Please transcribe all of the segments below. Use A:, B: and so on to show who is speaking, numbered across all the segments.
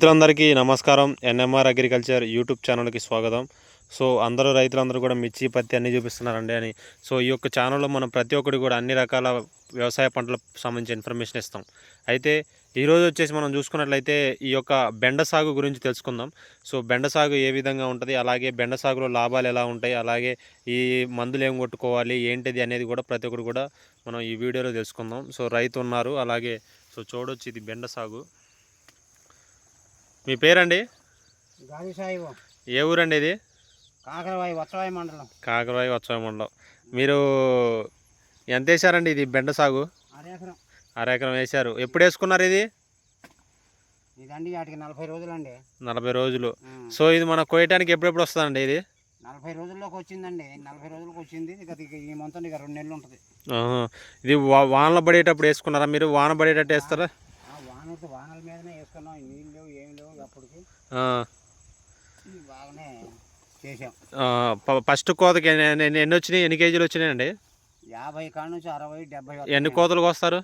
A: రైతులందరికీ నమస్కారం. NMR agriculture YouTube ఛానల్కి స్వాగతం. సో అందరూ రైతులందరూ కూడా మిర్చి పత్తి అన్నీ చూపిస్తున్నారండి అని. సో ఈ యొక్క ఛానల్లో మనం ప్రతి ఒక్కటి కూడా అన్ని రకాల వ్యవసాయ పంటలకు సంబంధించి ఇన్ఫర్మేషన్ ఇస్తాం. అయితే ఈరోజు వచ్చేసి మనం చూసుకున్నట్లయితే ఈ యొక్క బెండ సాగు గురించి తెలుసుకుందాం. సో బెండ సాగు ఏ విధంగా ఉంటుంది? అలాగే బెండ సాగులో లాభాలు ఎలా ఉంటాయి? అలాగే ఈ మందులు ఏం కొట్టుకోవాలి? ఏంటిది అనేది కూడా ప్రతి ఒక్కరు కూడా మనం ఈ వీడియోలో తెలుసుకుందాం. సో రైతు ఉన్నారు అలాగే సో చూడొచ్చు ఇది బెండ సాగు. మీ పేరండి?
B: గాలి సాయి
A: ఏ ఊరండి ఇది?
B: కాకరవాయి వత్సవాయి మండలం.
A: కాకరవాయి వచ్చాయ మండలం. మీరు ఎంత వేసారండి ఇది బెండ సాగు?
B: అరేకరం.
A: అరెకరం వేశారు. ఎప్పుడు వేసుకున్నారు ఇది?
B: ఇదండి వాటికి నలభై రోజులండి.
A: నలభై రోజులు. సో ఇది మన కోయటానికి ఎప్పుడెప్పుడు వస్తుందండి ఇది?
B: నలభై రోజుల్లోకి వచ్చిందండి. నలభై రోజులకు వచ్చింది. ఈ మంత్ ఇక రెండు నెలలు ఉంటుంది.
A: ఇది వానలు పడేటప్పుడు వేసుకున్నారా మీరు? వాన పడేటట్టు వేస్తారా?
B: ఆ వానలతో వానల మీదనే వేసుకున్నాం ఈ నీళ్ళు లేవు ఏం లేవు అప్పటికి.
A: ఆ.
B: ఇది బాగానే చేసాం
A: ఫస్ట్ కోతకి ఎన్ని వచ్చినాయి? ఎన్ని కేజీలు వచ్చినాయండి?
B: యాభై కాడ నుంచి అరవై డెబ్బై
A: ఎన్ని
B: వస్తున్నాయి.
A: కోతలకు వస్తారు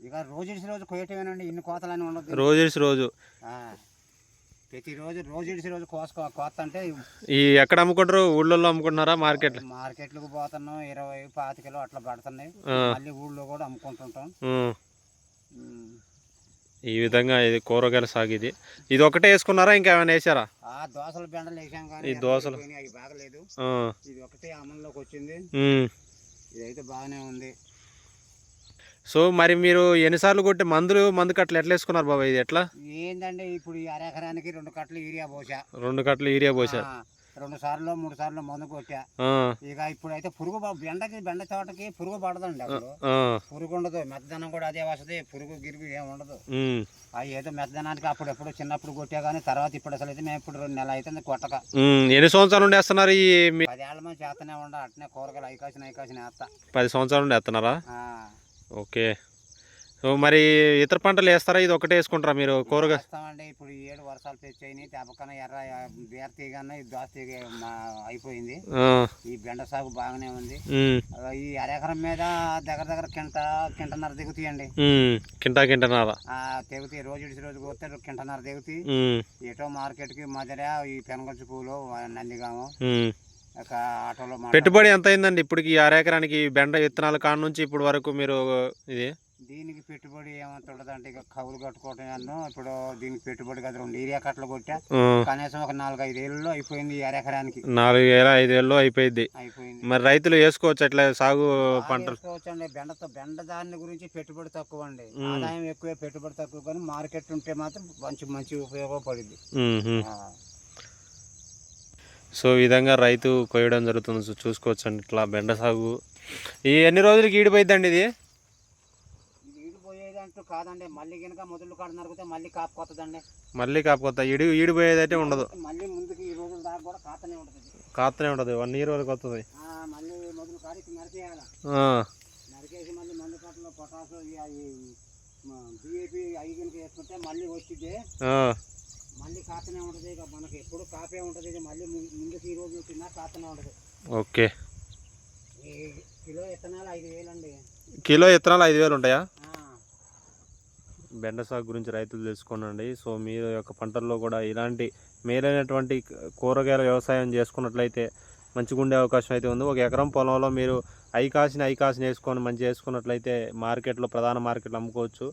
B: ఇక రోజు రోజు కొయ్యటమేనండి ఇన్ని కోతలని ఉండదు
A: రోజు. రోజు.
B: ప్రతిరోజు రోజు రోజు కోసుకో కోత అంటే
A: ఈ ఎక్కడ అమ్ముకుంటారు? ఊళ్ళల్లో అమ్ముకుంటున్నారా మార్కెట్
B: మార్కెట్లకు పోతున్నాం ఇరవై పాతికలు అట్లా పడుతున్నాయి. మళ్ళీ ఊళ్ళో కూడా అమ్ముకుంటుంటాం.
A: ఈ విధంగా ఇది కూరగాయల సాగు ఇది. ఇది ఒకటే వేసుకున్నారా? ఇంకా ఏమైనా వేసారా?
B: ఆ దోసలు బెండలు వేసాం కానీ
A: ఈ దోసలు.
B: బాగలేదు. ఇది ఒకటే అమల్లోకి వచ్చింది. ఇదైతే బాగానే ఉంది.
A: సో మరి మీరు ఎన్నిసార్లు కొట్టి మందులు మందు కట్టలు ఎట్లా వేసుకున్నారు బాబా ఇది ఎట్లా?
B: ఏంటంటే ఇప్పుడు అరెకరానికి రెండు కట్టలు యూరియా పోసా.
A: రెండు కట్టలు యూరియా పోసారు
B: ఆ, రెండు సార్లు మూడు సార్లు మందు కొట్టా. ఇక ఇప్పుడైతే పురుగు బెండకి బెండ తోటకి పురుగు పడదండి అప్పుడు పురుగు ఉండదు. మెత్తదనం కూడా అదే వస్తుంది పురుగు గిరుగు ఏం ఉండదు. ఆ ఏదో మెత్తదనానికి అప్పుడు ఎప్పుడు చిన్నప్పుడు కొట్టా కానీ తర్వాత ఇప్పుడు అసలు అయితే మేము ఇప్పుడు రెండు నెల అవుతుంది కొట్టక.
A: ఎన్ని సంవత్సరాల నుండి వేస్తున్నారు
B: పదేళ్ళ మంది చేస్తూనే ఉండ. అట్నే కూరగాయలు ఐకాసిన ఐకాసిన వేస్తా.
A: పది సంవత్సరాల నుండి వేస్తున్నారా ఓకే. సో మరి ఇతర పంటలు వేస్తారా? ఇది ఒకటే వేసుకుంటారా మీరు కూరగాయ
B: వేస్తామండి. ఇప్పుడు ఈ ఏడు వర్షాలు తెచ్చాయి తెపకన ఎర్ర బీర తీగన్న ఈ తీగ అయిపోయింది. ఈ బెండ సాగు బాగానే ఉంది. ఈ అరెకరం మీద దగ్గర దగ్గర కింట కింటన్నర దిగుతాయండి.
A: కింటా కింటనారా
B: ఆ తెగుతాయి. రోజు ఇడిచి రోజు పోతే కింటన్నర దిగుతాయి. ఎటో మార్కెట్కి మధుర ఈ పెనగొచ్చు పూలు నందిగాము.
A: పెట్టుబడి ఎంత అయిందండి ఇప్పటికి ఈ అరెకరానికి బెండ విత్తనాల కాడ నుంచి ఇప్పటి వరకు మీరు ఇది?
B: దీనికి పెట్టుబడి ఏమంత ఉండదు అంటే ఇక కవులు కట్టుకోవటం అన్నో ఇప్పుడు దీనికి పెట్టుబడి కదా రెండు ఏరియా కట్టలు కొట్టా. కనీసం ఒక నాలుగైదు ఏళ్ళలో అయిపోయింది ఈ అరెకరానికి
A: నాలుగు వేల ఐదు వేలలో అయిపోయింది
B: అయిపోయింది.
A: మరి రైతులు వేసుకోవచ్చు అట్లా సాగు పంటలు.
B: చేసుకోవచ్చండి బెండతో బెండ దాని గురించి పెట్టుబడి తక్కువ అండి. ఆదాయం ఎక్కువే పెట్టుబడి తక్కువ కానీ మార్కెట్ ఉంటే మాత్రం మంచి మంచి ఉపయోగపడింది.
A: సో ఈ విధంగా రైతు కొయ్యడం జరుగుతుంది. చూ- చూసుకోవచ్చండి. ఇట్లా బెండ సాగు. ఈ ఎన్ని రోజులకి ఈడిపోయిద్దండి ఇది
B: ఇది? అంటూ కాదండి. మళ్ళీ కనుక మొదలు కాడ నరికితే మళ్ళీ కాపు కొత్తదండి.
A: మళ్ళీ కాకపోతే ఈడి ఈడిపోయేది అయితే ఉండదు.
B: మళ్ళీ ముందుకి ఈ రోజుల దాకా కూడా కాతనే ఉంటుంది.
A: కాస్తూనే ఉండదు వన్ ఇయర్ వరకు వస్తుంది
B: ఆ, మళ్ళీ మొదలు కాడికి నరికేయాలి?
A: ఆ,
B: నరికేసి మళ్ళీ మందు కట్టలో పొటాసు డిఏపి అవి కనుక వేసుకుంటే మళ్ళీ వచ్చింది
A: ఆ,
B: మళ్ళీ కాతనే ఉంటుంది. ఇక మనకి ఎప్పుడు కాపే ఉంటుంది. ఇది మళ్ళీ ముందుకు ఈ రోజు తిన్నా కాతనే ఉంటుంది.
A: ఓకే.
B: కిలో విత్తనాలు ఐదు వేలండి.
A: కిలో విత్తనాలు ఐదు వేలు ఉంటాయా? బెండ సాగు గురించి రైతులు తెలుసుకోనండి. సో మీ యొక్క పంటల్లో కూడా ఇలాంటి మేలైనటువంటి కూరగాయల వ్యవసాయం చేసుకున్నట్లయితే మంచిగా ఉండే అవకాశం అయితే ఉంది. ఒక ఎకరం పొలంలో మీరు ఐకాసిన ఐకాసిన వేసుకొని మంచిగా వేసుకున్నట్లయితే మార్కెట్లో ప్రధాన మార్కెట్లో అమ్ముకోవచ్చు.